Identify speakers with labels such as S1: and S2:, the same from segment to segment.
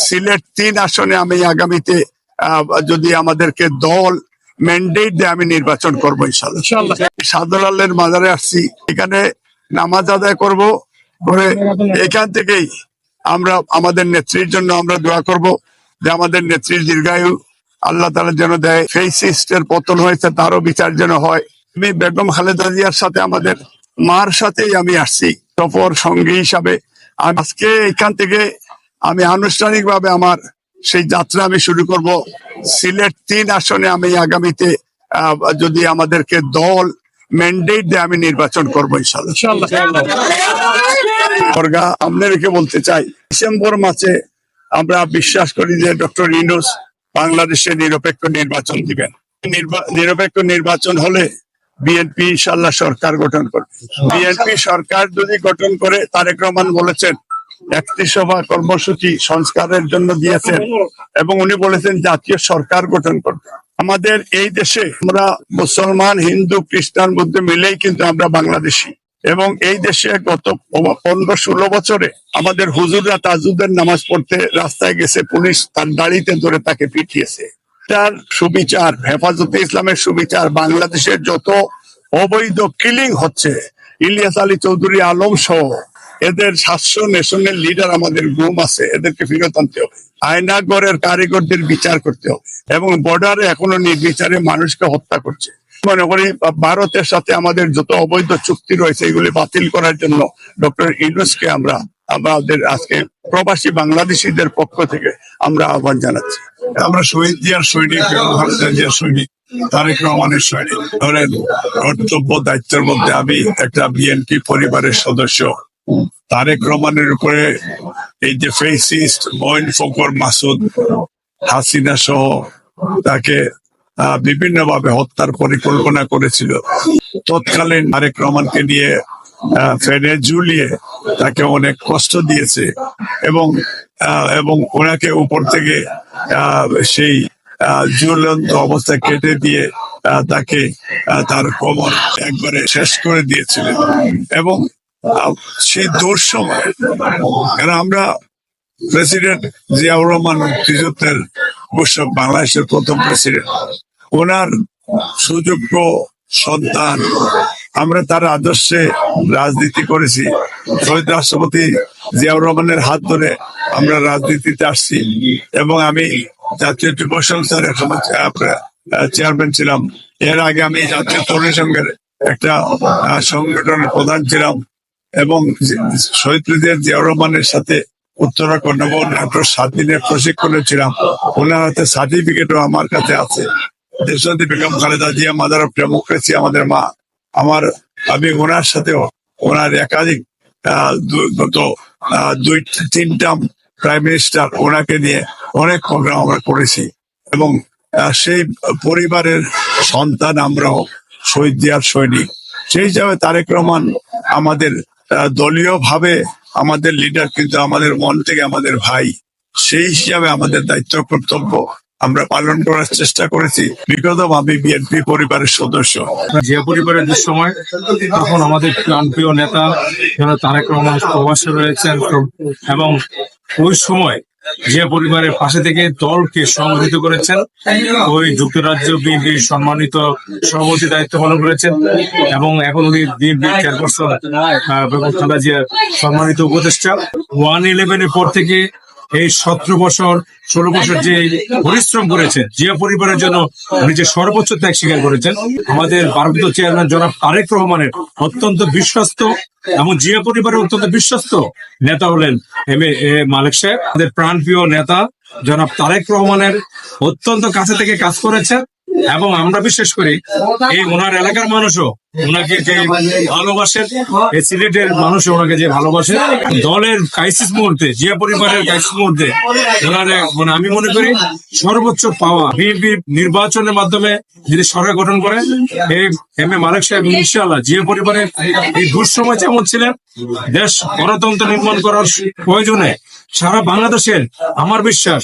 S1: সিলেট তিন আসনে আমি আগামীতে যদি আমাদেরকে দল ম্যান্ডেট দিয়ে আমি নির্বাচন করব ইনশাল্লাহ। সাদুলালের মাজারে আসছি। এখানে নামাজ আদায় করব। করে এখান থেকেই আমরা আমাদের নেত্রীর জন্য আমরা দোয়া করব যে আমাদের নেত্রীর দীর্ঘায়ু আল্লাহ তালা যেন দেয়। ফেসিস্টের পতন হয়েছে তারও বিচার যেন হয়। আমি বেগম খালেদা জিয়ার সাথে আমাদের মার সাথেই আমি আসছি। সফর সঙ্গী হিসাবে। আর আজকে এখান থেকে আমি আনুষ্ঠানিকভাবে আমার সেই যাত্রা আমি শুরু করব। সিলেট তিন আসনে আমি আগামীতে যদি আমাদেরকে দল ম্যান্ডেট দিয়ে, আমি নির্বাচন করব ইনশাল্লাহ আপনাদেরকে বলতে চাই, ডিসেম্বর মাসে আমরা বিশ্বাস করি যে ডক্টর ইনুস বাংলাদেশে নিরপেক্ষ নির্বাচন দিবেন। নিরপেক্ষ নির্বাচন হলে বিএনপি ইনশাল্লাহ সরকার গঠন করবে। বিএনপি সরকার যদি গঠন করে, তারেক রহমান বলেছেন একটি সভা কর্মসূচি সংস্কারের জন্য দিয়েছেন এবং উনি বলেছেন জাতীয় সরকার গঠন করবে আমাদের এই দেশে আমরা মুসলমান, হিন্দু, খ্রিস্টান, বুদ্ধ মিলেই কিন্তু আমরা বাংলাদেশি। এবং এই দেশে গত পনেরো ষোলো বছরে আমাদের হুজুররা তাজুদের নামাজ পড়তে রাস্তায় গেছে, পুলিশ তার দাড়িতে ধরে তাকে পিটিয়েছে। তার সুবিচার, হেফাজতে ইসলামের সুবিচার, বাংলাদেশের যত অবৈধ কিলিং হচ্ছে, ইলিয়াস আলী চৌধুরী আলম সহ এদের সাতশো নেশনের লিডার আমাদের গুম আছে, এদেরকে ফেরত আনতে হবে। আয়নাগরের কারিগরদের বিচার করতে হবে এবং বর্ডারে এখনও নির্বিচারে মানুষকে হত্যা করছে। মনে করি, ভারতের সাথে আমাদের যত অবৈধ চুক্তি রয়েছে, এগুলি বাতিল করার জন্য ডক্টর ইউনুসকে আমরা আমাদের আজকে প্রবাসী বাংলাদেশিদের পক্ষ থেকে আমরা আহ্বান জানাচ্ছি। আমরা শহীদ জিয়ার সৈনিক জিয়ার সৈনিক, তারেক রহমানের সৈনিক। ধরেন, কর্তব্য দায়িত্বের মধ্যে আমি একটা বিএনপি পরিবারের সদস্য। তারেক রহমানের উপরে এই যে ফেসিস্ট মইন ফকর মাসুদ হাসিনা সহ তাকে বিভিন্ন ভাবে হত্যার পরিকল্পনা করেছিল। তৎকালীন তারেক রহমানকে নিয়ে ফেনে ঝুলিয়ে তাকে অনেক কষ্ট দিয়েছে এবং এবং ওনাকে উপর থেকে সেই ঝুলন্ত অবস্থা কেটে দিয়ে তাকে তার কোমর একবারে শেষ করে দিয়েছিলেন। এবং সেই দুঃসময় আমরা প্রেসিডেন্ট জিয়াউর রহমান মুক্তিযুদ্ধের অবশ্য বাংলাদেশের প্রথম প্রেসিডেন্ট। ওনার সুযোগ্য সন্তান। আমরা তার আদর্শে রাজনীতি করেছি। শহীদ রাষ্ট্রপতি জিয়াউর রহমানের হাত ধরে আমরা রাজনীতিতে আসছি এবং আমি জাতীয় যুব সংস্থার চেয়ারম্যান ছিলাম। এর আগে আমি জাতীয় তরুণ সংঘের একটা সংগঠনের প্রধান ছিলাম। এবং শহীদ প্রেসিডেন্ট জিয়াউর রহমানের সাথে উত্তরাখণ্ড এবং নাটোর সাত দিনের প্রশিক্ষণে ছিলাম ওনার হাতে সার্টিফিকেটও আমার কাছে আছে। দেশবতী Begum Khaleda Zia mother of democracy আমাদের মা। আমার, আমি ওনার সাথেও, ওনার একাধিক গত দুই, তিনটা প্রাইম মিনিস্টার ওনাকে নিয়ে অনেক প্রোগ্রাম আমরা করেছি। এবং সেই পরিবারের সন্তান আমরাও, শহীদ দিয়ার সৈনিক। সেই হিসাবে তারেক রহমান আমাদের দলীয় ভাবে আমাদের লিডার কিন্তু আমাদের মন থেকে আমাদের ভাই। সেই হিসাবে আমাদের দায়িত্ব কর্তব্য আমরা পালন করার চেষ্টা করেছি। বিগত আমি বিএনপি পরিবারের সদস্য।
S2: যে পরিবারের সময় তখন আমাদের প্রাণপ্রিয় নেতা তারেক রহমান প্রবাসে রয়েছেন এবং ওই সময় যে পরিবারের পাশে থেকে দলকে সংগঠিত করেছেন, ওই যুক্তরাজ্য বিএনপির সম্মানিত সভাপতি দায়িত্ব পালন করেছেন এবং এখন উনি বিএনপি চেয়ারপারসন সম্মানিত উপদেষ্টা। ওয়ান ইলেভেনের পর থেকে এই সতেরো বছর, ষোলো বছর যে পরিশ্রম করেছেন, যে পরিবারের জন্য উনি যে সর্বোচ্চ ত্যাগ স্বীকার করেছেন, আমাদের ভারপ্রাপ্ত চেয়ারম্যান জনাব তারেক রহমানের অত্যন্ত বিশ্বস্ত এবং জিয়া পরিবারের অত্যন্ত বিশ্বস্ত নেতা হলেন এম এ এ মালিক সাহেব, আমাদের প্রাণপ্রিয় নেতা জনাব তারেক রহমানের অত্যন্ত কাছে থেকে কাজ করেছেন এবং আমরা বিশ্বাস করি এই ওনার এলাকার মানুষও ওনাকে যে ভালোবাসেন সিলেটের মানুষ ওনাকে যে ভালোবাসে দলের ক্রাইসিস মুহূর্তে জিয়া পরিবারের ক্রাইসিস মুহূর্তে ওনারে মানে আমি মনে করি সর্বোচ্চ পাওয়া বিএনপি নির্বাচনের মাধ্যমে যদি সরকার গঠন করে এম এ মালিক সাহেব ইনশাআল্লাহ জিয়া পরিবারের এই দুঃসময় যেমন ছিলেন দেশ গণতন্ত্র নির্মাণ করার প্রয়োজনে সারা বাংলাদেশের আমার বিশ্বাস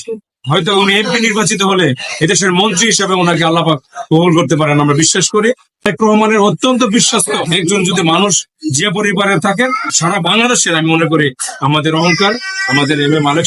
S2: হয়তো উনি এমপি নির্বাচিত হলে এদেশের মন্ত্রী হিসাবে ওনাকে আল্লাপাক কবুল করতে পারেন আমরা বিশ্বাস করি। তারেক রহমানের অত্যন্ত বিশ্বস্ত একজন যদি মানুষ যে পরিবারে থাকেন, সারা বাংলাদেশের আমি মনে করি আমাদের অহংকার, আমাদের এম এ মালিক